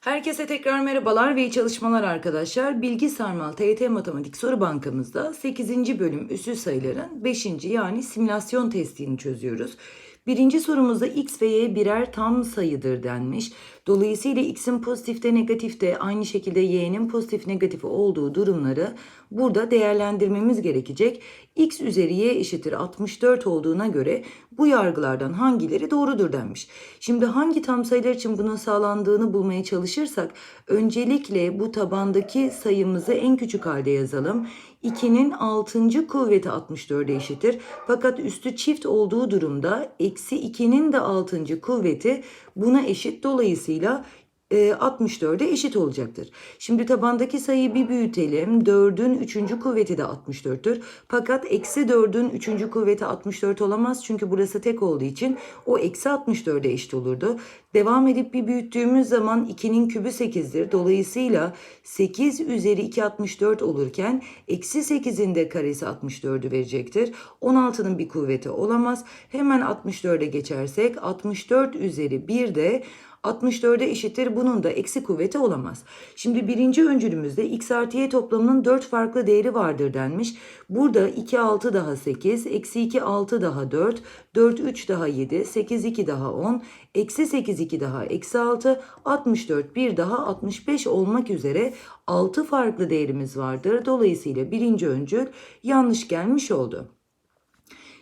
Herkese tekrar merhabalar ve iyi çalışmalar arkadaşlar. Bilgi Sarmal TYT Matematik Soru Bankamızda 8. bölüm üssü sayıların 5. yani simülasyon testini çözüyoruz. Birinci sorumuzda x ve y birer tam sayıdır denmiş. Dolayısıyla x'in pozitifte negatifte aynı şekilde y'nin pozitif negatif olduğu durumları burada değerlendirmemiz gerekecek. x üzeri y eşittir 64 olduğuna göre bu yargılardan hangileri doğrudur denmiş. Şimdi hangi tam sayılar için bunun sağlandığını bulmaya çalışırsak öncelikle bu tabandaki sayımızı en küçük halde yazalım. 2'nin 6. kuvveti 64'e eşittir. Fakat üstü çift olduğu durumda eksi 2'nin de 6. kuvveti buna eşit. Dolayısıyla e, 64'e eşit olacaktır. Şimdi tabandaki sayıyı bir büyütelim. 4'ün 3. kuvveti de 64'tür. Fakat eksi 4'ün 3. kuvveti 64 olamaz. Çünkü burası tek olduğu için o eksi 64'e eşit olurdu. Devam edip bir büyüttüğümüz zaman 2'nin kübü 8'dir. Dolayısıyla 8 üzeri 2 64 olurken eksi 8'in de karesi 64'ü verecektir. 16'nın bir kuvveti olamaz. Hemen 64'e geçersek 64 üzeri 1 de 64'e eşittir. Bunun da eksi kuvveti olamaz. Şimdi birinci öncülümüzde x artı y toplamının 4 farklı değeri vardır denmiş. Burada 2 6 daha 8, eksi 2 6 daha 4, 4 3 daha 7, 8 2 daha 10, eksi 8 2 daha eksi 6, 64 bir daha 65 olmak üzere 6 farklı değerimiz vardır. Dolayısıyla birinci öncül yanlış gelmiş oldu.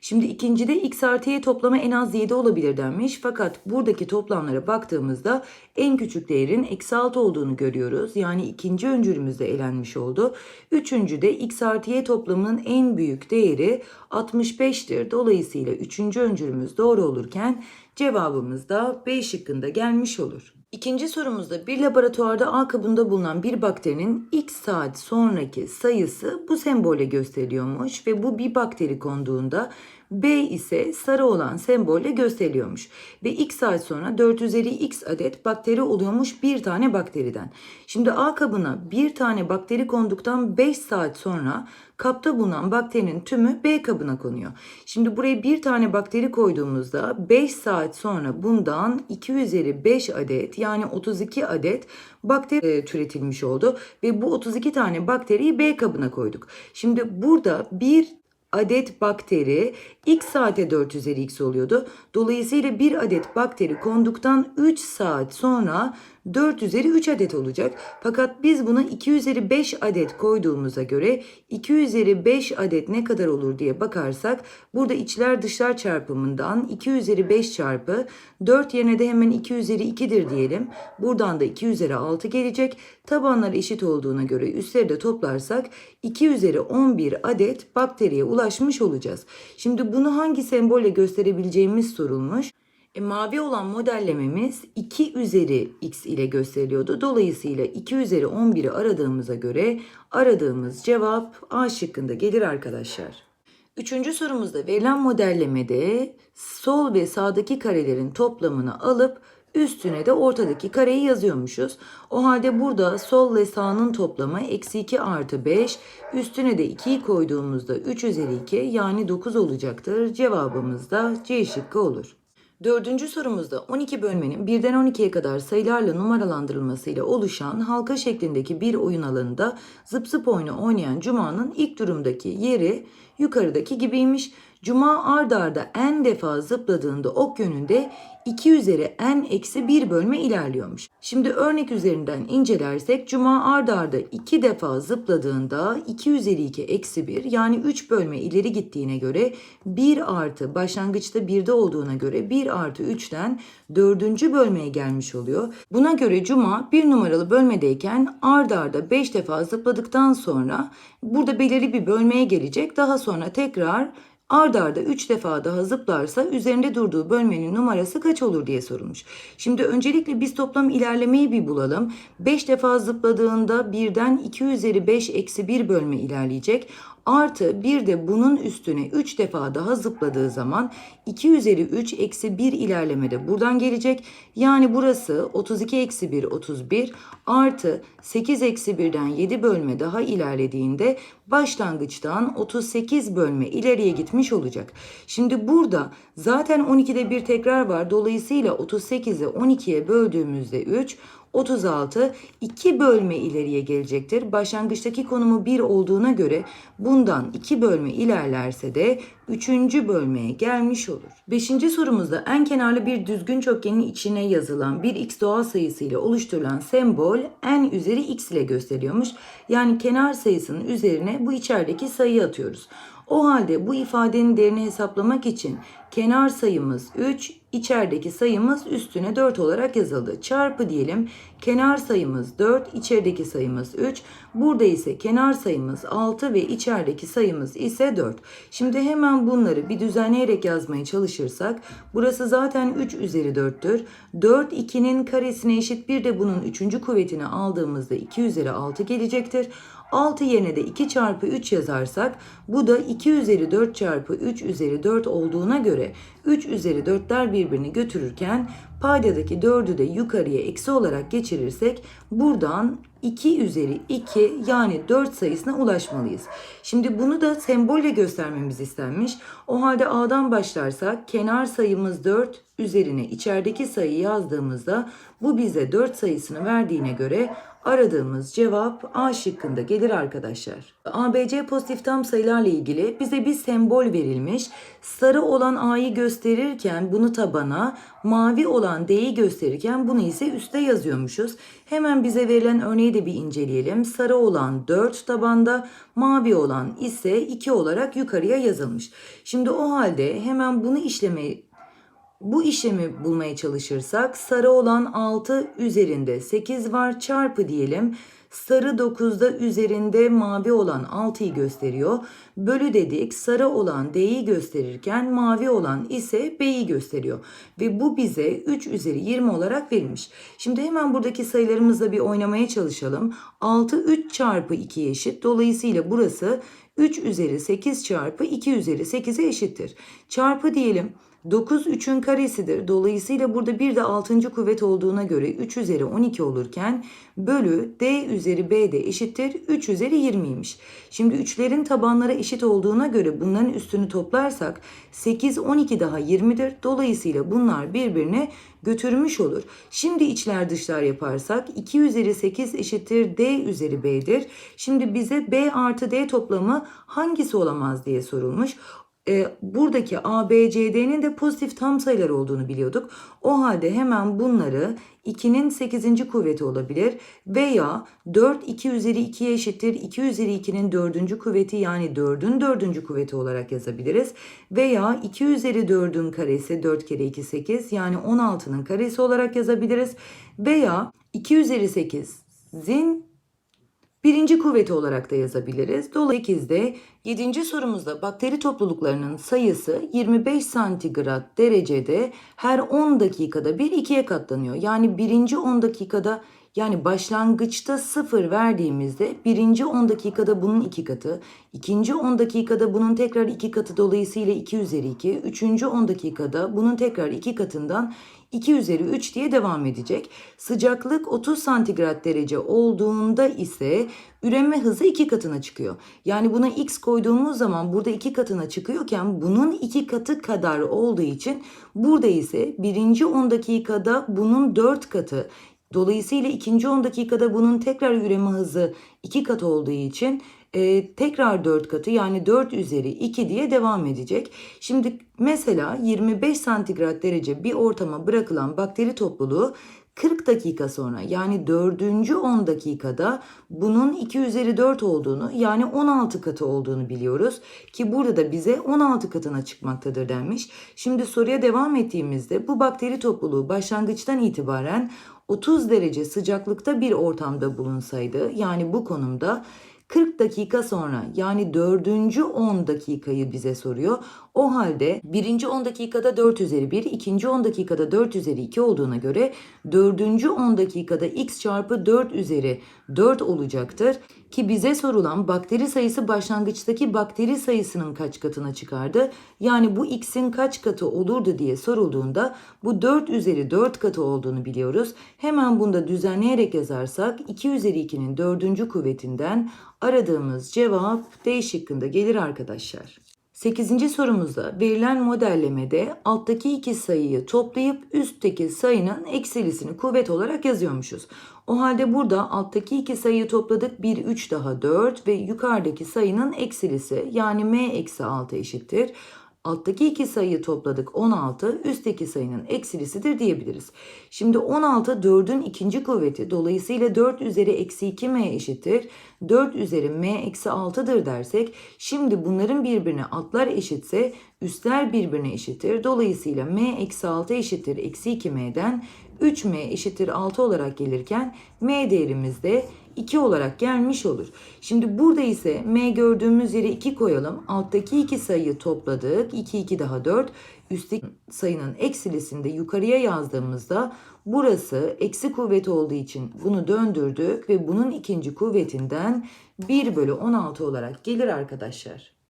Şimdi ikincide x artı y toplamı en az 7 olabilir denmiş. Fakat buradaki toplamlara baktığımızda en küçük değerin eksi 6 olduğunu görüyoruz. Yani ikinci öncülümüzde elenmiş oldu. Üçüncüde x artı y toplamının en büyük değeri 65'tir. Dolayısıyla üçüncü öncülümüz doğru olurken cevabımız da B şıkkında gelmiş olur. İkinci sorumuzda bir laboratuvarda A kabında bulunan bir bakterinin x saat sonraki sayısı bu sembolle gösteriliyormuş ve bu bir bakteri konduğunda B ise sarı olan sembolle gösteriliyormuş. Ve x saat sonra 4 üzeri x adet bakteri oluyormuş bir tane bakteriden. Şimdi A kabına bir tane bakteri konduktan 5 saat sonra kapta bulunan bakterinin tümü B kabına konuyor. Şimdi buraya bir tane bakteri koyduğumuzda 5 saat sonra bundan 2 üzeri 5 adet yani 32 adet bakteri e, türetilmiş oldu. Ve bu 32 tane bakteriyi B kabına koyduk. Şimdi burada bir adet bakteri x saate 4 üzeri x oluyordu. Dolayısıyla bir adet bakteri konduktan 3 saat sonra 4 üzeri 3 adet olacak. Fakat biz buna 2 üzeri 5 adet koyduğumuza göre 2 üzeri 5 adet ne kadar olur diye bakarsak burada içler dışlar çarpımından 2 üzeri 5 çarpı 4 yerine de hemen 2 üzeri 2'dir diyelim. Buradan da 2 üzeri 6 gelecek. Tabanlar eşit olduğuna göre üstleri de toplarsak 2 üzeri 11 adet bakteriye ulaşmış olacağız. Şimdi bunu hangi sembolle gösterebileceğimiz sorulmuş. E, mavi olan modellememiz 2 üzeri x ile gösteriliyordu. Dolayısıyla 2 üzeri 11'i aradığımıza göre aradığımız cevap A şıkkında gelir arkadaşlar. Üçüncü sorumuzda verilen modellemede sol ve sağdaki karelerin toplamını alıp üstüne de ortadaki kareyi yazıyormuşuz. O halde burada sol ve sağının toplamı eksi 2 artı 5 üstüne de 2'yi koyduğumuzda 3 üzeri 2 yani 9 olacaktır. Cevabımız da C şıkkı olur. Dördüncü sorumuzda 12 bölmenin birden 12'ye kadar sayılarla numaralandırılmasıyla oluşan halka şeklindeki bir oyun alanında zıp zıp oyunu oynayan Cuma'nın ilk durumdaki yeri yukarıdaki gibiymiş. Cuma ard arda en defa zıpladığında ok yönünde 2 üzeri n eksi 1 bölme ilerliyormuş. Şimdi örnek üzerinden incelersek Cuma ard arda 2 defa zıpladığında 2 üzeri 2 eksi 1 yani 3 bölme ileri gittiğine göre 1 artı başlangıçta 1'de olduğuna göre 1 artı 3'ten 4. bölmeye gelmiş oluyor. Buna göre Cuma 1 numaralı bölmedeyken ard arda 5 defa zıpladıktan sonra burada belirli bir bölmeye gelecek. Daha sonra tekrar Ard arda 3 defa daha zıplarsa üzerinde durduğu bölmenin numarası kaç olur diye sorulmuş. Şimdi öncelikle biz toplam ilerlemeyi bir bulalım. 5 defa zıpladığında birden 2 üzeri 5 eksi 1 bölme ilerleyecek. Artı bir de bunun üstüne 3 defa daha zıpladığı zaman 2 üzeri 3 eksi 1 ilerlemede buradan gelecek. Yani burası 32 eksi 1 31 artı 8 eksi 1'den 7 bölme daha ilerlediğinde başlangıçtan 38 bölme ileriye gitmiş olacak. Şimdi burada zaten 12'de bir tekrar var. Dolayısıyla 38'i 12'ye böldüğümüzde 3 36 2 bölme ileriye gelecektir. Başlangıçtaki konumu 1 olduğuna göre bundan 2 bölme ilerlerse de 3. bölmeye gelmiş olur. 5. sorumuzda en kenarlı bir düzgün çokgenin içine yazılan bir x doğal sayısı ile oluşturulan sembol n üzeri x ile gösteriyormuş. Yani kenar sayısının üzerine bu içerideki sayıyı atıyoruz. O halde bu ifadenin değerini hesaplamak için kenar sayımız 3, içerideki sayımız üstüne 4 olarak yazıldı. Çarpı diyelim. Kenar sayımız 4, içerideki sayımız 3. Burada ise kenar sayımız 6 ve içerideki sayımız ise 4. Şimdi hemen bunları bir düzenleyerek yazmaya çalışırsak burası zaten 3 üzeri 4'tür. 4 2'nin karesine eşit bir de bunun 3. kuvvetini aldığımızda 2 üzeri 6 gelecektir. 6 yerine de 2 çarpı 3 yazarsak bu da 2 üzeri 4 çarpı 3 üzeri 4 olduğuna göre 3 üzeri 4'ler birbirini götürürken paydadaki 4'ü de yukarıya eksi olarak geçirirsek buradan 2 üzeri 2 yani 4 sayısına ulaşmalıyız. Şimdi bunu da sembolle göstermemiz istenmiş. O halde A'dan başlarsak kenar sayımız 4 üzerine içerideki sayıyı yazdığımızda bu bize 4 sayısını verdiğine göre aradığımız cevap A şıkkında gelir arkadaşlar. ABC pozitif tam sayılarla ilgili bize bir sembol verilmiş. Sarı olan A'yı gösterirken bunu tabana, mavi olan D'yi gösterirken bunu ise üste yazıyormuşuz. Hemen bize verilen örneği de bir inceleyelim. Sarı olan 4 tabanda, mavi olan ise 2 olarak yukarıya yazılmış. Şimdi o halde hemen bunu işlemeyi bu işlemi bulmaya çalışırsak sarı olan 6 üzerinde 8 var çarpı diyelim. Sarı 9'da üzerinde mavi olan 6'yı gösteriyor. Bölü dedik sarı olan D'yi gösterirken mavi olan ise B'yi gösteriyor. Ve bu bize 3 üzeri 20 olarak verilmiş. Şimdi hemen buradaki sayılarımızla bir oynamaya çalışalım. 6 3 çarpı 2'ye eşit. Dolayısıyla burası 3 üzeri 8 çarpı 2 üzeri 8'e eşittir. Çarpı diyelim. 9 3'ün karesidir. Dolayısıyla burada bir de 6. kuvvet olduğuna göre 3 üzeri 12 olurken bölü d üzeri b de eşittir 3 üzeri 20'ymiş. Şimdi 3'lerin tabanları eşit olduğuna göre bunların üstünü toplarsak 8 12 daha 20'dir. Dolayısıyla bunlar birbirine götürmüş olur. Şimdi içler dışlar yaparsak 2 üzeri 8 eşittir d üzeri b'dir. Şimdi bize b artı d toplamı hangisi olamaz diye sorulmuş e, buradaki A, B, C, D'nin de pozitif tam sayılar olduğunu biliyorduk. O halde hemen bunları 2'nin 8. kuvveti olabilir veya 4 2 üzeri 2'ye eşittir 2 üzeri 2'nin 4. kuvveti yani 4'ün 4. kuvveti olarak yazabiliriz. Veya 2 üzeri 4'ün karesi 4 kere 2 8 yani 16'nın karesi olarak yazabiliriz. Veya 2 üzeri 8'in birinci kuvveti olarak da yazabiliriz. Dolayısıyla 8'de 7. sorumuzda bakteri topluluklarının sayısı 25 santigrat derecede her 10 dakikada bir ikiye katlanıyor. Yani birinci 10 dakikada yani başlangıçta 0 verdiğimizde birinci 10 dakikada bunun 2 katı, ikinci 10 dakikada bunun tekrar 2 katı dolayısıyla 2 üzeri 2, üçüncü 10 dakikada bunun tekrar 2 katından 2 üzeri 3 diye devam edecek. Sıcaklık 30 santigrat derece olduğunda ise üreme hızı 2 katına çıkıyor. Yani buna x koyduğumuz zaman burada 2 katına çıkıyorken bunun 2 katı kadar olduğu için burada ise birinci 10 dakikada bunun 4 katı Dolayısıyla ikinci 10 dakikada bunun tekrar üreme hızı 2 kat olduğu için e, tekrar 4 katı yani 4 üzeri 2 diye devam edecek. Şimdi mesela 25 santigrat derece bir ortama bırakılan bakteri topluluğu 40 dakika sonra yani 4. 10 dakikada bunun 2 üzeri 4 olduğunu yani 16 katı olduğunu biliyoruz. Ki burada da bize 16 katına çıkmaktadır denmiş. Şimdi soruya devam ettiğimizde bu bakteri topluluğu başlangıçtan itibaren 30 derece sıcaklıkta bir ortamda bulunsaydı yani bu konumda 40 dakika sonra yani dördüncü 10 dakikayı bize soruyor. O halde birinci 10 dakikada 4 üzeri 1, ikinci 10 dakikada 4 üzeri 2 olduğuna göre dördüncü 10 dakikada x çarpı 4 üzeri 4 olacaktır. Ki bize sorulan bakteri sayısı başlangıçtaki bakteri sayısının kaç katına çıkardı? Yani bu x'in kaç katı olurdu diye sorulduğunda bu 4 üzeri 4 katı olduğunu biliyoruz. Hemen bunda düzenleyerek yazarsak 2 üzeri 2'nin 4. kuvvetinden aradığımız cevap D şıkkında gelir arkadaşlar. 8. sorumuzda verilen modellemede alttaki iki sayıyı toplayıp üstteki sayının eksilisini kuvvet olarak yazıyormuşuz. O halde burada alttaki iki sayıyı topladık 1, 3 daha 4 ve yukarıdaki sayının eksilisi yani m eksi 6 eşittir. Alttaki iki sayıyı topladık 16, üstteki sayının eksilisidir diyebiliriz. Şimdi 16 4'ün ikinci kuvveti dolayısıyla 4 üzeri eksi 2m eşittir. 4 üzeri m eksi 6'dır dersek şimdi bunların birbirine altlar eşitse üstler birbirine eşittir. Dolayısıyla m eksi 6 eşittir eksi 2m'den 3m eşittir 6 olarak gelirken m değerimiz de 2 olarak gelmiş olur. Şimdi burada ise m gördüğümüz yere 2 koyalım. Alttaki iki sayıyı topladık. 2 2 daha 4. Üstteki sayının eksilisini de yukarıya yazdığımızda burası eksi kuvveti olduğu için bunu döndürdük ve bunun ikinci kuvvetinden 1 bölü 16 olarak gelir arkadaşlar.